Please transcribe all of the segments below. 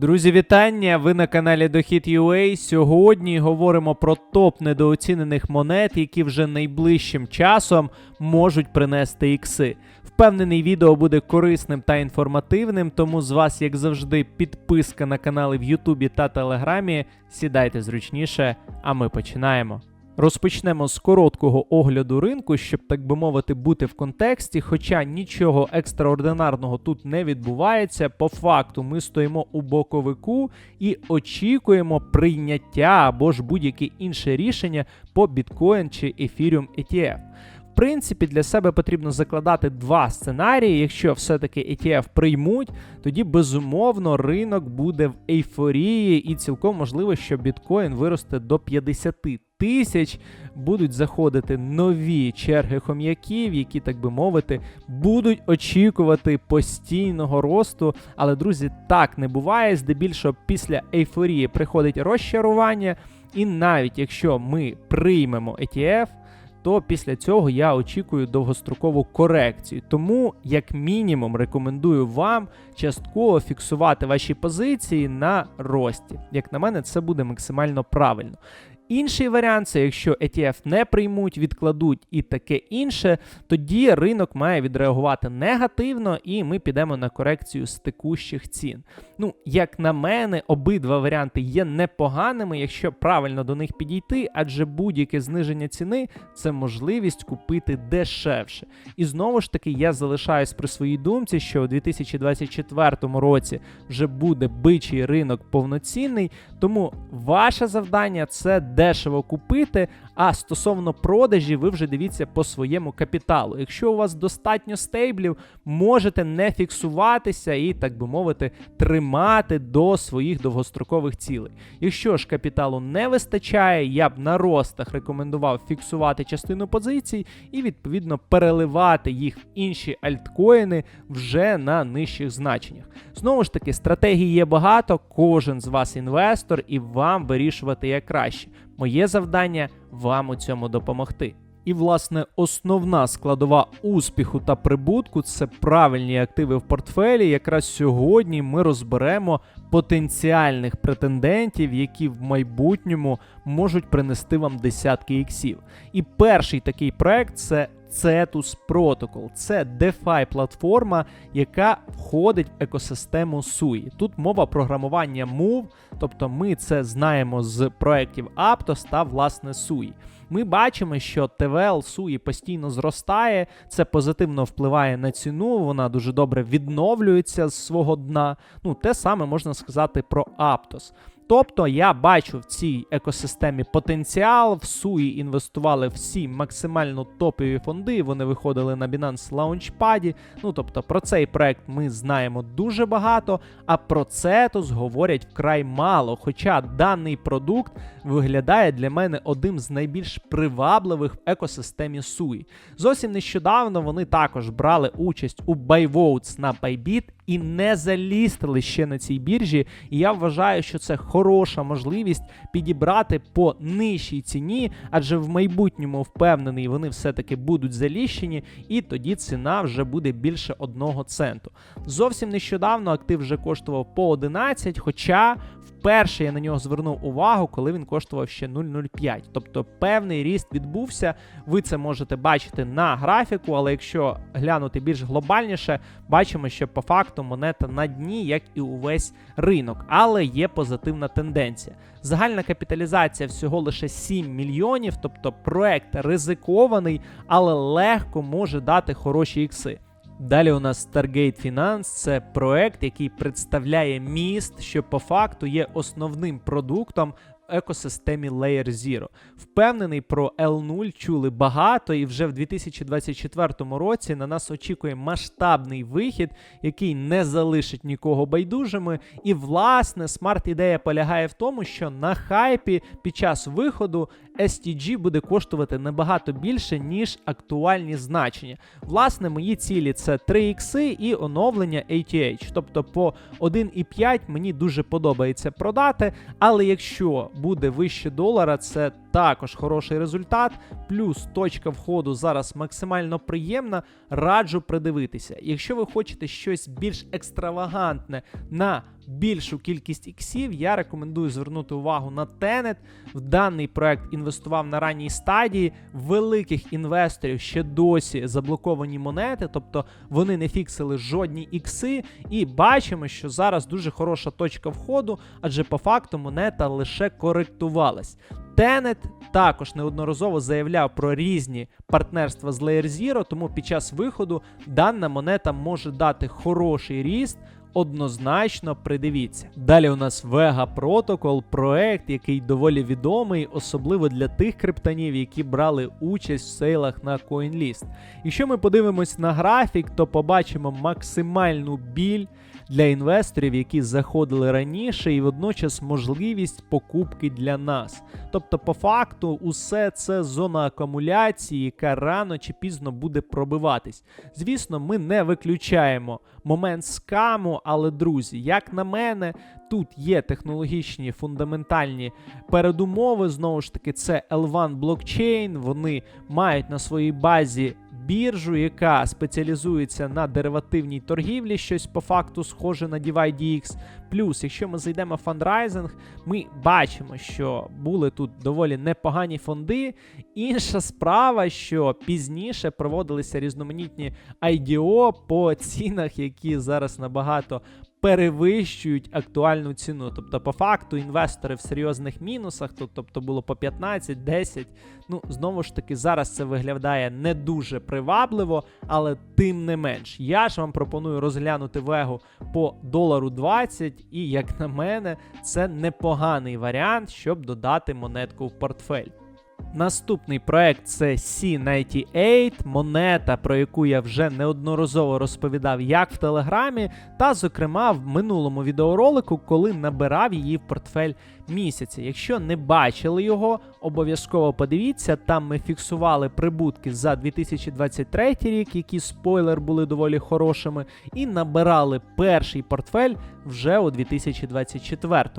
Друзі, вітання! Ви на каналі Дохід.ua. Сьогодні говоримо про топ недооцінених монет, які вже найближчим часом можуть принести ікси. Впевнений, відео буде корисним та інформативним, тому з вас, як завжди, підписка на канали в Ютубі та Телеграмі. Сідайте зручніше, а ми починаємо. Розпочнемо з короткого огляду ринку, щоб так би мовити, бути в контексті. Хоча нічого екстраординарного тут не відбувається. По факту ми стоїмо у боковику і очікуємо прийняття або ж будь-яке інше рішення по біткоін чи Ethereum ETF. Принципі, для себе потрібно закладати два сценарії. Якщо все-таки ETF приймуть, тоді безумовно ринок буде в ейфорії, і цілком можливо, що біткоін виросте до 50 тисяч. Будуть заходити нові черги хом'яків, які, так би мовити, будуть очікувати постійного росту. Але, друзі, так не буває. Здебільшого після ейфорії приходить розчарування, і навіть якщо ми приймемо ETF, то після цього я очікую довгострокову корекцію. Тому, як мінімум, рекомендую вам частково фіксувати ваші позиції на рості. Як на мене, це буде максимально правильно. Інший варіант це якщо ETF не приймуть, відкладуть і таке інше, тоді ринок має відреагувати негативно, і ми підемо на корекцію з текущих цін. Ну, як на мене, обидва варіанти є непоганими, якщо правильно до них підійти, адже будь-яке зниження ціни це можливість купити дешевше. І знову ж таки, я залишаюсь при своїй думці, що у 2024 році вже буде бичий ринок повноцінний, тому ваше завдання це дешево купити. А стосовно продажі, ви вже дивіться по своєму капіталу. Якщо у вас достатньо стейблів, можете не фіксуватися і, так би мовити, тримати до своїх довгострокових цілей. Якщо ж капіталу не вистачає, я б на ростах рекомендував фіксувати частину позицій і відповідно переливати їх в інші альткоїни вже на нижчих значеннях. Знову ж таки, стратегій є багато, кожен з вас інвестор, і вам вирішувати як краще. Моє завдання вам у цьому допомогти. І, власне, основна складова успіху та прибутку це правильні активи в портфелі. Якраз сьогодні ми розберемо потенціальних претендентів, які в майбутньому можуть принести вам десятки іксів. І перший такий проект це Cetus Protocol. Це DeFi платформа, яка входить в екосистему SUI. Тут мова програмування Move, тобто ми це знаємо з проєктів Aptos та власне SUI. Ми бачимо, що ТВЛ SUI постійно зростає, це позитивно впливає на ціну, вона дуже добре відновлюється з свого дна. Ну, те саме можна сказати про Aptos. Тобто я бачу в цій екосистемі потенціал. В Суї інвестували всі максимально топові фонди. Вони виходили на Binance Launchpad. Ну тобто про цей проект ми знаємо дуже багато, а про Cetus говорять вкрай мало. Хоча даний продукт виглядає для мене одним з найбільш привабливих в екосистемі Суї. Зовсім нещодавно вони також брали участь у BuyVotes на Bybit і не залістили ще на цій біржі. І я вважаю, що це хороша можливість підібрати по нижчій ціні, адже в майбутньому впевнений, вони все-таки будуть заліщені, і тоді ціна вже буде більше одного центу. Зовсім нещодавно актив вже коштував по 11, хоча вперше я на нього звернув увагу, коли він коштував ще 0,05. Тобто певний ріст відбувся. Ви це можете бачити на графіку, але якщо глянути більш глобальніше, бачимо, що по факту монета на дні, як і увесь ринок, але є позитивна тенденція. Загальна капіталізація всього лише 7 мільйонів, тобто проект ризикований, але легко може дати хороші ікси. Далі у нас Stargate Finance – це проект, який представляє міст, що по факту є основним продуктом екосистемі Layer Zero. Впевнений про L0 чули багато, і вже в 2024 році на нас очікує масштабний вихід, який не залишить нікого байдужими. І власне смарт-ідея полягає в тому, що на хайпі під час виходу STG буде коштувати набагато більше, ніж актуальні значення. Власне, мої цілі це 3 ікси і оновлення ATH. Тобто по 1,5 мені дуже подобається продати. Але якщо буде вище долара, це також хороший результат. Плюс точка входу зараз максимально приємна. Раджу придивитися. Якщо ви хочете щось більш екстравагантне на більшу кількість іксів, я рекомендую звернути увагу на Tenet. В даний проект інвестував на ранній стадії великих інвесторів ще досі заблоковані монети, тобто вони не фіксили жодні ікси. І бачимо, що зараз дуже хороша точка входу, адже по факту монета лише коректувалась. Tenet також неодноразово заявляв про різні партнерства з Layer Zero, тому під час виходу дана монета може дати хороший ріст. Однозначно придивіться. Далі у нас Vega Protocol, проект, який доволі відомий, особливо для тих криптонів, які брали участь в сейлах на CoinList. Якщо ми подивимось на графік, то побачимо максимальну біль для інвесторів, які заходили раніше, і водночас можливість покупки для нас. Тобто, по факту, усе це зона акумуляції, яка рано чи пізно буде пробиватись. Звісно, ми не виключаємо момент скаму, але друзі, як на мене, тут є технологічні фундаментальні передумови. Знову ж таки, це L1 блокчейн. Вони мають на своїй базі біржу, яка спеціалізується на деривативній торгівлі, щось по факту схоже на DivideX. Плюс, якщо ми зайдемо в фандрайзинг, ми бачимо, що були тут доволі непогані фонди. Інша справа, що пізніше проводилися різноманітні IDO по цінах, які зараз набагато перевищують актуальну ціну. Тобто, по факту, інвестори в серйозних мінусах, тобто було по 15, 10. Ну, знову ж таки, зараз це виглядає не дуже привабливо, але тим не менш, я ж вам пропоную розглянути вегу по долару 20, і, як на мене, це непоганий варіант, щоб додати монетку в портфель. Наступний проект це C98, монета, про яку я вже неодноразово розповідав як в Телеграмі, та, зокрема, в минулому відеоролику, коли набирав її в портфель місяця. Якщо не бачили його, обов'язково подивіться. Там ми фіксували прибутки за 2023 рік, які спойлер були доволі хорошими, і набирали перший портфель вже у 2024.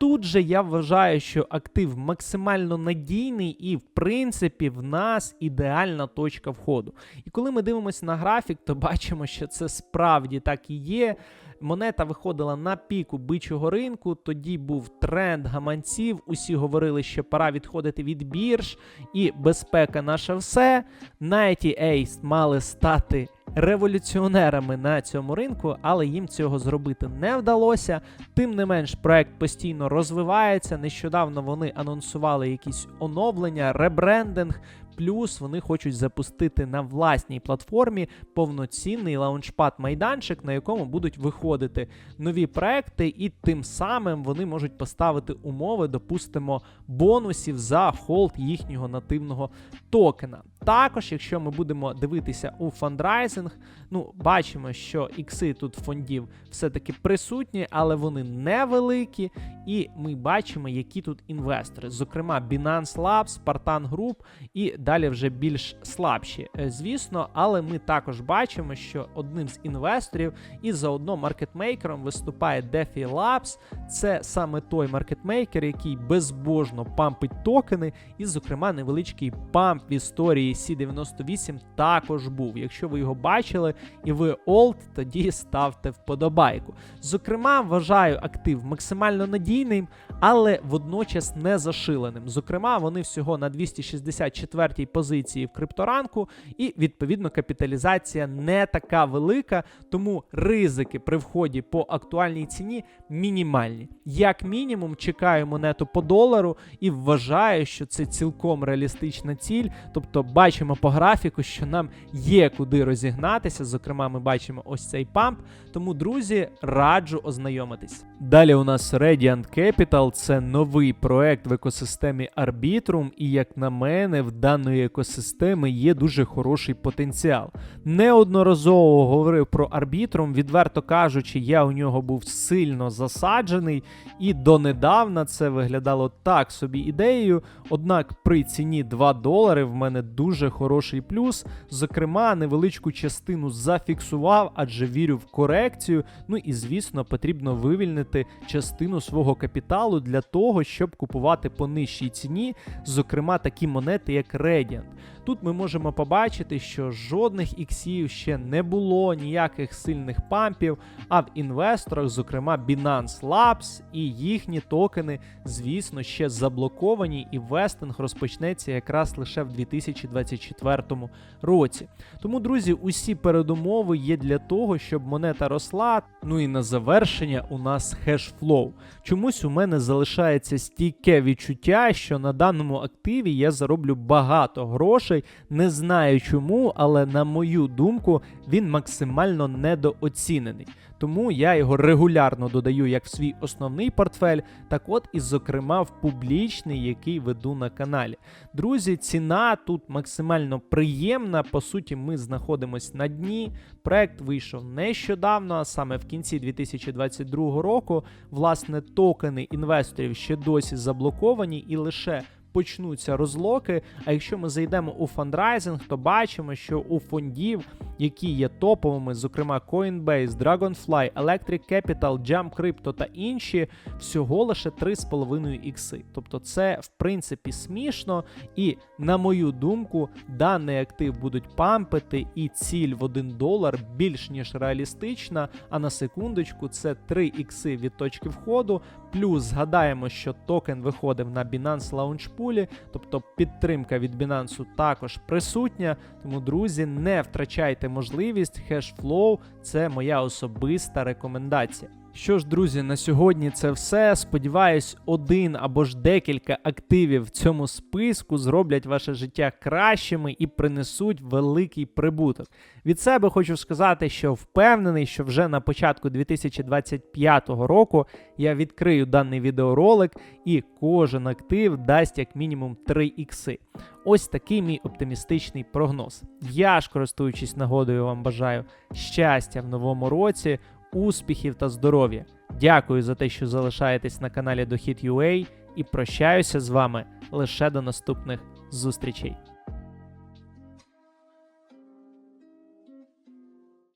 Тут же я вважаю, що актив максимально надійний і, в принципі, в нас ідеальна точка входу. І коли ми дивимося на графік, то бачимо, що це справді так і є. Монета виходила на піку бичого ринку, тоді був тренд гаманців. Усі говорили, що пора відходити від бірж, і безпека наше все. Nighty Ace мали стати революціонерами на цьому ринку, але їм цього зробити не вдалося. Тим не менш, проект постійно розвивається. Нещодавно вони анонсували якісь оновлення, ребрендинг. Плюс вони хочуть запустити на власній платформі повноцінний лаунчпад-майданчик, на якому будуть виходити нові проекти, і тим самим вони можуть поставити умови, допустимо, бонусів за холд їхнього нативного токена. Також, якщо ми будемо дивитися у фандрайзинг, ну бачимо, що ікси тут фондів все-таки присутні, але вони невеликі. І ми бачимо, які тут інвестори. Зокрема, Binance Labs, Spartan Group і далі вже більш слабші, е, звісно, але ми також бачимо, що одним з інвесторів і заодно маркетмейкером виступає DeFi Labs. Це саме той маркетмейкер, який безбожно пампить токени, і, зокрема, невеличкий памп в історії C98 також був. Якщо ви його бачили і ви олд, тоді ставте вподобайку. Зокрема, вважаю актив максимально надійним, але водночас не зашиленим. Зокрема, вони всього на 264-й позиції в крипторанку, і відповідно капіталізація не така велика, тому ризики при вході по актуальній ціні мінімальні. Як мінімум, чекаю монету по долару і вважаю, що це цілком реалістична ціль. Тобто, бачимо по графіку, що нам є куди розігнатися. Зокрема, ми бачимо ось цей памп. Тому, друзі, раджу ознайомитись. Далі у нас Radiant Capital це новий проект в екосистемі Arbitrum, і, як на мене, в даної екосистеми є дуже хороший потенціал. Неодноразово говорив про Arbitrum, відверто кажучи, я у нього був сильно засаджений, і донедавна це виглядало так собі ідеєю. Однак при ціні 2 долари в мене дуже дуже хороший плюс. Зокрема, невеличку частину зафіксував, адже вірю в корекцію. Ну і звісно, потрібно вивільнити частину свого капіталу для того, щоб купувати по нижчій ціні, зокрема такі монети, як Radiant. Тут ми можемо побачити, що жодних іксів ще не було, ніяких сильних пампів. А в інвесторах, зокрема Binance Labs і їхні токени, звісно, ще заблоковані, і вестинг розпочнеться якраз лише в 2024 році. Тому, друзі, усі передумови є для того, щоб монета росла. Ну і на завершення у нас хешфлоу. Чомусь у мене залишається стійке відчуття, що на даному активі я зароблю багато грошей. Не знаю чому, але на мою думку, він максимально недооцінений. Тому я його регулярно додаю як в свій основний портфель, так от і, зокрема, в публічний, який веду на каналі. Друзі, ціна тут максимально приємна. По суті, ми знаходимося на дні. Проект вийшов нещодавно, а саме в кінці 2022 року. Власне, токени інвесторів ще досі заблоковані і лише. Почнуться розлоки. А якщо ми зайдемо у фандрайзинг, то бачимо, що у фондів, які є топовими, зокрема Coinbase, Dragonfly, Electric Capital, Jump Crypto та інші, всього лише 3,5 ікси. Тобто це в принципі смішно, і на мою думку, даний актив будуть пампити, і ціль в 1 долар більш ніж реалістична. А на секундочку, це 3 ікси від точки входу. Плюс згадаємо, що токен виходив на Binance Launch Pool, тобто підтримка від Binance також присутня. Тому, друзі, не втрачайте можливість. Hashflow – це моя особиста рекомендація. Що ж, друзі, на сьогодні це все. Сподіваюсь, один або ж декілька активів в цьому списку зроблять ваше життя кращими і принесуть великий прибуток. Від себе хочу сказати, що впевнений, що вже на початку 2025 року я відкрию даний відеоролик, і кожен актив дасть як мінімум 3 ікси. Ось такий мій оптимістичний прогноз. Я ж, користуючись нагодою, вам бажаю щастя в новому році успіхів та здоров'я. Дякую за те, що залишаєтесь на каналі Дохід.ua і прощаюся з вами лише до наступних зустрічей.